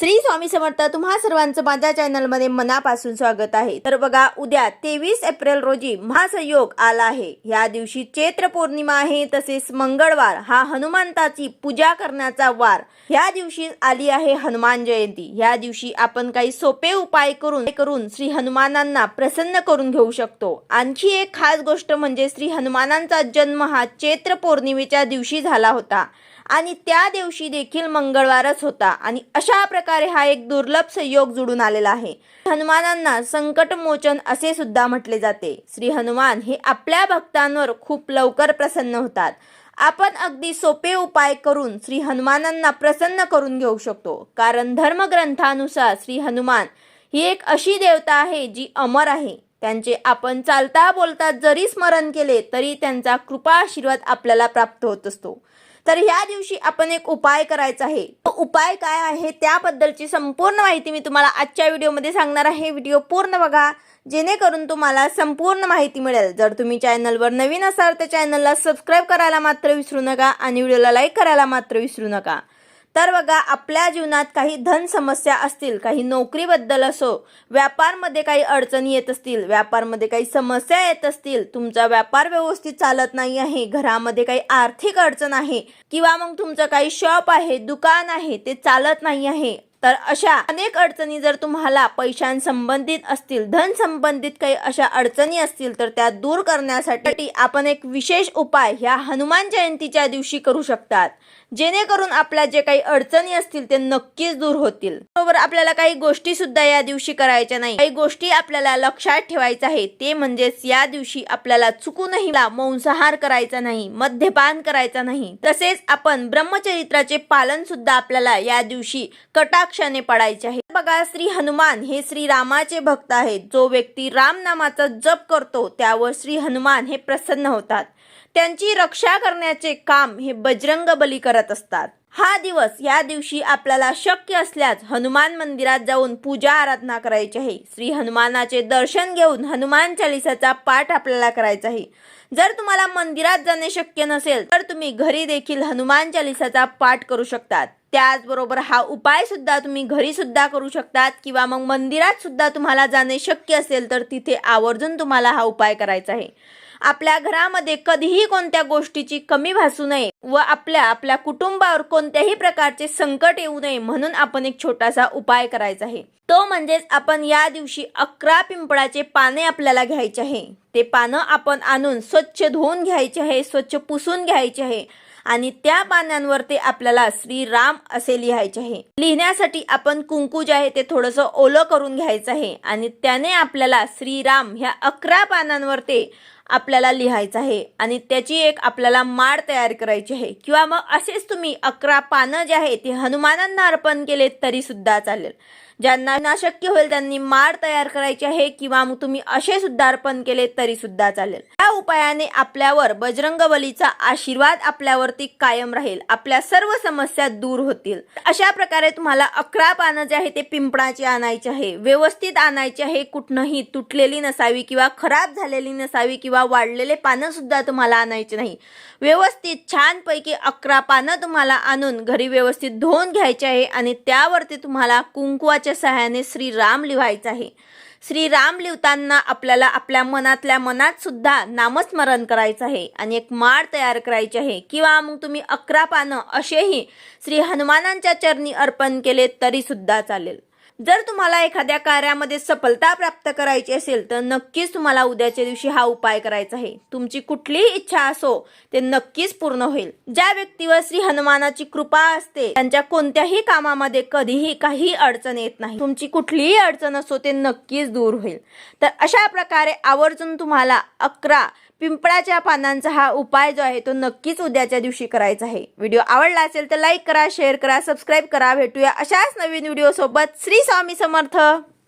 श्री स्वामी समर्थ तुम्हा सर्वांचं माझ्या चॅनलमध्ये मनापासून स्वागत आहे. तर बघा उद्या तेवीस एप्रिल रोजी महासंयोग आला आहे. या दिवशी चैत्र पौर्णिमा आहे तसेच मंगळवार हा हनुमंताची पूजा करण्याचा वार या दिवशी आली आहे हनुमान जयंती. या दिवशी आपण काही सोपे उपाय करून करून श्री हनुमानांना प्रसन्न करून घेऊ शकतो. आणखी एक खास गोष्ट म्हणजे श्री हनुमानांचा जन्म हा चैत्र पौर्णिमेच्या दिवशी झाला होता. आणि त्या दिवशी देखील मंगळवारच होता. आणि अशा प्रकारे हा एक दुर्लभ संयोग जुडून आलेला आहे. हनुमानांना संकटमोचन असे सुद्धा म्हटले जाते. श्री हनुमान हे आपल्या भक्तांवर खूप लवकर प्रसन्न होतात. आपण अगदी सोपे उपाय करून श्री हनुमानांना प्रसन्न करून घेऊ शकतो. कारण धर्मग्रंथानुसार श्री हनुमान ही एक अशी देवता आहे जी अमर आहे. त्यांचे आपण चालता बोलता जरी स्मरण केले तरी त्यांचा कृपा आशीर्वाद आपल्याला प्राप्त होत असतो. तर ह्या दिवशी आपण एक उपाय करायचा आहे. तो उपाय काय आहे त्याबद्दलची संपूर्ण माहिती मी तुम्हाला आजच्या व्हिडिओमध्ये सांगणार आहे. व्हिडिओ पूर्ण बघा. जेणेकरून तुम्हाला संपूर्ण माहिती मिळेल. जर तुम्ही चॅनलवर नवीन असाल तर चॅनलला सबस्क्राईब करायला मात्र विसरू नका आणि व्हिडिओला लाईक करायला मात्र विसरू नका. तर बघा आपल्या जीवनात काही धन समस्या असतील काही नोकरीबद्दल असो व्यापारमध्ये काही अडचणी येत असतील व्यापारमध्ये काही समस्या येत असतील तुमचा व्यापार व्यवस्थित चालत नाही आहे घरामध्ये काही आर्थिक अडचण आहे किंवा मग तुमचं काही शॉप आहे दुकान आहे ते चालत नाही आहे तर अशा अनेक अडचणी जर तुम्हाला पैशांसंबंधित असतील धन संबंधित काही अशा अडचणी असतील तर त्या दूर करण्यासाठी आपण एक विशेष उपाय ह्या हनुमान जयंतीच्या दिवशी करू शकतात. जेणेकरून आपल्या जे काही अडचणी असतील ते नक्कीच दूर होतील. बरोबर आपल्याला काही गोष्टी सुद्धा या दिवशी करायच्या नाही. काही गोष्टी आपल्याला लक्षात ठेवायच्या आहे. ते म्हणजेच या दिवशी आपल्याला चुकूनही मांसाहार करायचा नाही मद्यपान करायचा नाही. तसेच आपण ब्रह्मचरित्राचे पालन सुद्धा आपल्याला या दिवशी कटाक्षाने पडायचे आहे. बघा श्री हनुमान हे श्री रामाचे भक्त आहेत. जो व्यक्ती राम नामाचा जप करतो त्यावर श्री हनुमान हे प्रसन्न होतात. त्यांची रक्षा करण्याचे काम हे बजरंग बली करत असतात. हा दिवस या दिवशी आपल्याला शक्य असल्यास हनुमान मंदिरात जाऊन पूजा आराधना करायची आहे. श्री हनुमानाचे दर्शन घेऊन हनुमान चालिसाचा पाठ आपल्याला करायचा आहे. जर तुम्हाला मंदिरात जाणे शक्य नसेल तर तुम्ही घरी देखील हनुमान चालिसाचा पाठ करू शकतात. त्याचबरोबर हा उपाय सुद्धा तुम्ही घरी सुद्धा करू शकतात किंवा मग मंदिरात सुद्धा तुम्हाला जाणे शक्य असेल तर तिथे आवर्जून तुम्हाला हा उपाय करायचा आहे. आपल्या घरामध्ये कधीही कोणत्या गोष्टीची कमी भासू नये व आपल्या आपल्या कुटुंबावर कोणत्याही प्रकारचे संकट येऊ नये म्हणून आपण एक छोटासा उपाय करायचा आहे. तो म्हणजेच आपण या दिवशी अकरा पिंपळाचे पाने आपल्याला घ्यायचे आहे. ते पानं आपण आणून स्वच्छ धुवून घ्यायचे आहे स्वच्छ पुसून घ्यायचे आहे आणि त्या पानांवर ते आपल्याला श्रीराम असे लिहायचे आहे. लिहिण्यासाठी आपण कुंकू जे आहे ते थोडंसं ओलं करून घ्यायचं आहे आणि त्याने आपल्याला श्रीराम ह्या अकरा पानांवर ते आपल्याला लिहायचं आहे आणि त्याची एक आपल्याला माळ तयार करायची आहे. किंवा मग असेच तुम्ही अकरा पानं जे आहे ते हनुमानांना अर्पण केले तरी सुद्धा चालेल. ज्यांना नाशक्य होईल त्यांनी माळ तयार करायची आहे किंवा मग तुम्ही असे सुद्धा अर्पण केले तरी सुद्धा चालेल. या उपायाने आपल्यावर बजरंग बलीचा आशीर्वाद आपल्यावरती कायम राहील. आपल्या सर्व समस्या दूर होतील. अशा प्रकारे तुम्हाला अकरा पानं जे आहे ते पिंपळाचे आणायचे आहे. व्यवस्थित आणायचे आहे. कुठनंही तुटलेली नसावी किंवा खराब झालेली नसावी किंवा वाढलेले पानं सुद्धा तुम्हाला आणायचे नाही. व्यवस्थित छानपैकी अकरा पानं तुम्हाला आणून घरी व्यवस्थित धुवून घ्यायचे आहे आणि त्यावरती तुम्हाला कुंकुवाच्या सहाय्याने श्रीराम लिहायचं आहे. श्रीराम लिहिताना आपल्याला आपल्या मनातल्या मनात सुद्धा नामस्मरण करायचं आहे आणि एक माळ तयार करायची आहे. किंवा मग तुम्ही अकरा पानं असेही श्री हनुमानांच्या चरणी अर्पण केले तरी सुद्धा चालेल. जर तुम्हाला एखाद्या कार्यामध्ये सफलता प्राप्त करायची असेल तर नक्कीच तुम्हाला उद्याच्या दिवशी हा उपाय करायचा आहे. तुमची कुठलीही इच्छा असो ते नक्कीच पूर्ण होईल. ज्या व्यक्तीवर श्री हनुमानाची कृपा असते त्यांच्या कोणत्याही कामामध्ये कधीही काही अडचण येत नाही. तुमची कुठलीही अडचण असो ते नक्कीच दूर होईल. तर अशा प्रकारे आवर्जून तुम्हाला अकरा पिंपळाच्या पानांचा हा उपाय जो आहे तो नक्कीच उद्याच्या दिवशी करायचा आहे. व्हिडिओ आवडला असेल तर लाईक करा शेअर करा सबस्क्राईब करा. भेटूया अशाच नवीन व्हिडिओ सोबत श्री स्वामी समर्थ.